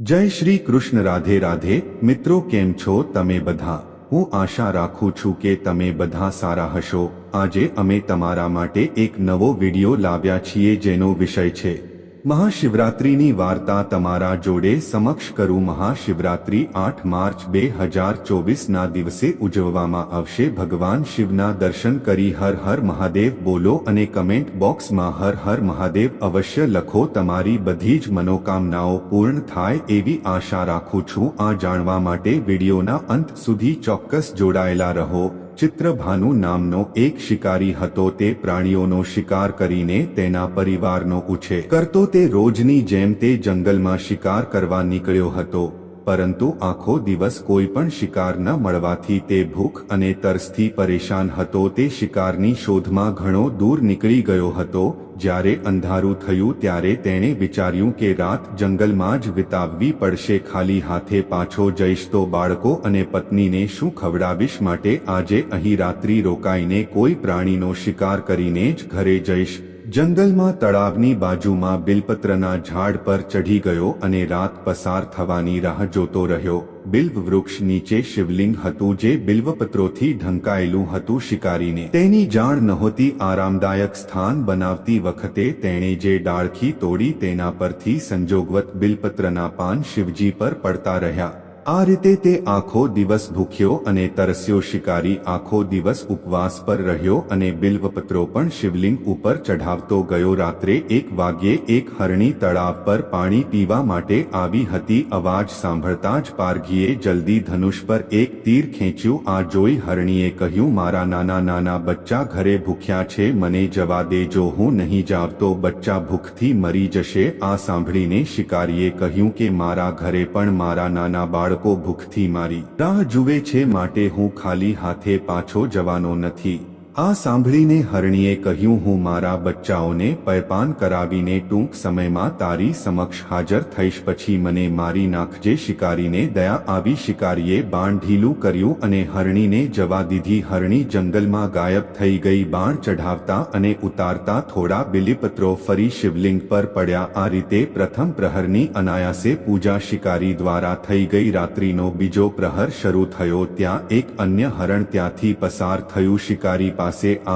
જય શ્રી કૃષ્ણ રાધે રાધે. મિત્રો, કેમ છો તમે બધા? હું આશા રાખું છું કે તમે બધા સારા હશો. આજે અમે તમારા માટે એક નવો વિડિયો લાવ્યા છીએ જેનો વિષય છે મહાશિવરાત્રિની વાર્તા તમારા જોડે સમક્ષ કરું મહાશિવરાત્રિ આઠ માર્ચ બે હજાર ચોવીસના દિવસે ઉજવવામાં આવશે. ભગવાન શિવના દર્શન કરી હર હર મહાદેવ બોલો અને કમેન્ટ બોક્સમાં હર હર મહાદેવ અવશ્ય લખો. તમારી બધી જ મનોકામનાઓ પૂર્ણ થાય એવી આશા રાખું છું. આ જાણવા માટે વિડીયોના અંત સુધી ચોક્કસ જોડાયેલા રહો. ચિત્રભાનુ નામનો એક શિકારી હતો તે પ્રાણીઓનો શિકાર કરીને તેના પરિવારનો ઉછેર કરતો તે રોજની જેમ તે જંગલમાં શિકાર કરવા નીકળ્યો હતો. પરંતુ આખો દિવસ કોઈ પણ શિકાર ન મળવાથી તે ભૂખ અને તરસથી પરેશાન હતો. તે શિકારની શોધમાં ઘણો દૂર નીકળી ગયો હતો. જ્યારે અંધારું થયું ત્યારે તેણે વિચાર્યું કે રાત જંગલમાં જ વિતાવવી પડશે. ખાલી હાથે પાછો જઈશ તો બાળકો અને પત્નીને શું ખવડાવીશ માટે? આજે અહીં રાત્રિ રોકાઈને કોઈ પ્રાણીનો શિકાર કરીને જ ઘરે જઈશ. જંગલમાં તળાવની બાજુમાં બિલપત્રના ઝાડ પર ચઢી ગયો અને રાત પસાર થવાની રાહ જોતો રહ્યો. બિલ્વ વૃક્ષ નીચે શિવલિંગ હતું જે બિલ્વપત્રોથી ઢંકાયેલું હતું શિકારીને. તેની જાણ નહોતી આરામદાયક સ્થાન બનાવતી વખતે તેણે જે ડાળખી તોડી તેના પરથી સંજોગવત બિલપત્રના પાન શિવજી પર પડતા રહ્યા. આ રીતે તે આખો દિવસ ભૂખ્યો અને તરસ્યો શિકારી આખો દિવસ ઉપવાસ પર રહ્યો અને બિલ્વપત્રો પણ શિવલિંગ ઉપર ચઢાવતો ગયો. રાત્રે એક વાગ્યે એક હરણી તળાવ પર પાણી પીવા માટે આવી હતી. અવાજ સાંભળતા જ પારઘીએ જલ્દી ધનુષ પર એક તીર ખેંચ્યું. આ જોઈ હરણીએ કહ્યું, મારા નાના નાના બચ્ચા ઘરે ભૂખ્યા છે, મને જવા દેજો હું નહીં જાવ તો બચ્ચા ભૂખથી મરી જશે. આ સાંભળીને શિકારીએ કહ્યું કે, મારા ઘરે પણ મારા નાના બાળકો ભૂખથી મારી રાહ જુએ છે માટે હું ખાલી હાથે પાછો જવાનો નથી. આ સાંભળીને હરણીએ કહ્યું, હું મારા બચ્ચાઓને પૈપાન કરાવીને ટૂંક સમયમાં તારી સમક્ષ હાજર થઈશ. પછી મને મારી નાખજે શિકારીને દયા આવી શિકારીએ બાણ ઢીલું કર્યું અને હરણીને જવા દીધી. હરણી જંગલમાં ગાયબ થઈ ગઈ, બાણ ચઢાવતા અને ઉતારતા થોડા બિલીપત્રો ફરી શિવલિંગ પર પડ્યા. આ રીતે પ્રથમ પ્રહરની અનાયાસે પૂજા શિકારી દ્વારા થઈ ગઈ. રાત્રિનો બીજો પ્રહર શરૂ થયો, ત્યાં એક અન્ય હરણ ત્યાંથી પસાર થયું. શિકારી પાસે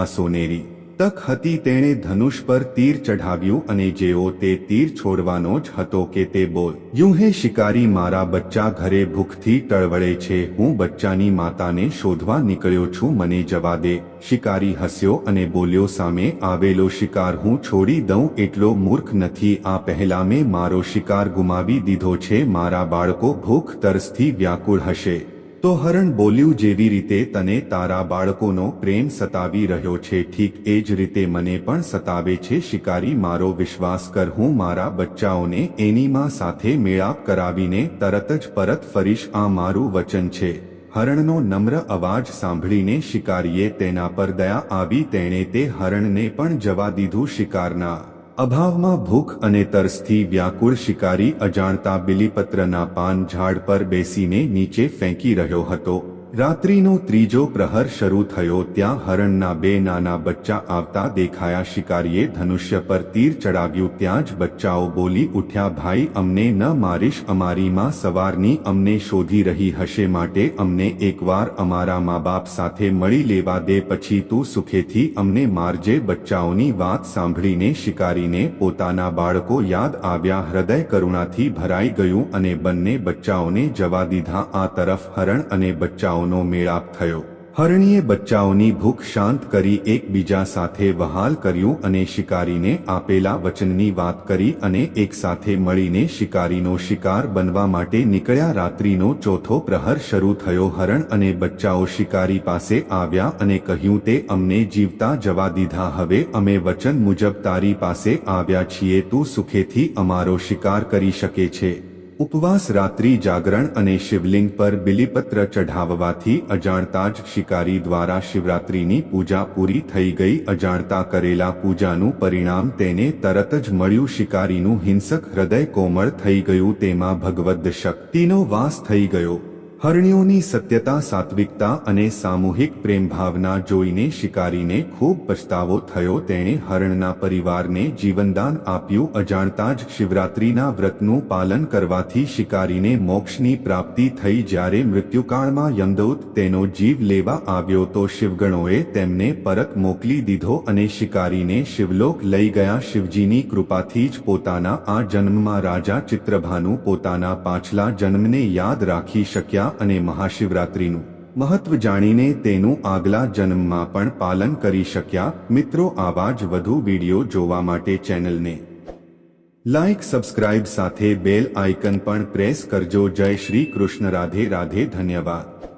આ સોનેરી તક હતી તેણે ધનુષ પર તીર ચઢાવ્યું અને જેઓ તે તીર છોડવાનો જ હતો કે તે બોલ યુહે શિકારી, મારા બચ્ચા ઘરે ભૂખથી ટળવળે છે, હું બચ્ચાની માતાને શોધવા નીકળ્યો છું, મને જવા દે. શિકારી હસ્યો અને બોલ્યો, સામે આવેલો શિકાર હું છોડી દઉં, એટલો મૂર્ખ નથી, આ પહેલા મેં મારો શિકાર ગુમાવી દીધો છે, મારા બાળકો ભૂખ તરસથી વ્યાકુળ હશે. તો હરણ બોલ્યું જેવી રીતે તને તારા બાળકોનો પ્રેમ સતાવી રહ્યો છે, ઠીક એ જ રીતે મને પણ સતાવે છે, શિકારી મારો વિશ્વાસ કર, હું મારા બચ્ચાઓને એની માં સાથે મેળાપ કરાવીને તરત જ પરત ફરીશ, આ મારું વચન છે. હરણનો નમ્ર અવાજ સાંભળીને શિકારીએ તેના પર દયા આવી, તેણે તે હરણને પણ જવા દીધું, શિકારના અભાવમાં ભૂખ અને તરસથી વ્યાકુળ શિકારી અજાણતા બિલીપત્રના પાન ઝાડ પર બેસીને નીચે ફેંકી રહ્યો હતો. રાત્રિનો ત્રીજો પ્રહર શરૂ થયો ત્યાં હરણના બે નાના બચ્ચા આવતા દેખાયા શિકારીએ ધનુષ્ય પર તીર ચડાવ્યું ત્યાં જ બચ્ચાઓ બોલી ઉઠ્યા, ભાઈ, અમને ન મારીશ, અમારી માં સવારની અમને શોધી રહી હશે માટે અમને એકવાર અમારા મા બાપ સાથે મળી લેવા દે, પછી તું સુખેથી અમને મારજે. બચ્ચાઓની વાત સાંભળીને શિકારીને પોતાના બાળકો યાદ આવ્યા, હૃદય કરુણાથી ભરાઈ ગયું અને બંને બચ્ચાઓને જવા દીધા. આ તરફ હરણ અને બચ્ચાઓનો મેળાપ થયો. હરણીએ બચ્ચાઓની ભૂખ શાંત કરી એકબીજા સાથે વહાલ કર્યું અને શિકારીને આપેલા વચનની વાત કરી અને એકસાથે મળીને શિકારીનો શિકાર બનવા માટે નીકળ્યા રાત્રિનો ચોથો પ્રહર શરૂ થયો. હરણ અને બચ્ચાઓ શિકારી પાસે આવ્યા અને કહ્યું, તે અમને જીવતા જવા દીધા. હવે અમે વચન મુજબ તારી પાસે આવ્યા છીએ. તું સુખેથી અમારો શિકાર કરી શકે છે. ઉપવાસ રાત્રિ જાગરણ અને શિવલિંગ પર બિલીપત્ર ચઢાવવાથી અજાણતા જ શિકારી દ્વારા શિવરાત્રિની પૂજા પૂરી થઈ ગઈ. અજાણતા કરેલા પૂજાનું પરિણામ તેને તરત જ મળ્યું. શિકારીનું હિંસક હૃદય કોમળ થઈ ગયું. તેમાં ભગવદ્ શક્તિનો વાસ થઈ ગયો. હરણીઓની સત્યતા, સાત્વિકતા અને સામૂહિક પ્રેમભાવના જોઈને શિકારીને ખૂબ પછતાવો થયો. તેણે હરણના પરિવારને જીવનદાન આપ્યું. અજાણતા જ શિવરાત્રિના વ્રતનું પાલન કરવાથી શિકારીને મોક્ષની પ્રાપ્તિ થઈ. જ્યારે મૃત્યુકાળમાં યમદૌત તેનો જીવ લેવા આવ્યો તો શિવગણોએ તેમને પરત મોકલી દીધો અને શિકારીને શિવલોક લઈ ગયા. શિવજીની કૃપાથી જ પોતાના આ જન્મમાં રાજા ચિત્રભાનુ પોતાના પાછલા જન્મને યાદ રાખી શક્યા. અને મહાશિવરાત્રિનું મહત્વ જાણીને તેનું આગલા જન્મમાં પણ પાલન કરી શક્યા મિત્રો આવા જ વધુ વીડિયો જોવા માટે ચેનલને લાઇક સબસ્ક્રાઇબ સાથે બેલ આઇકન પણ પ્રેસ કરજો. જય શ્રી કૃષ્ણ. રાધે રાધે ધન્યવાદ.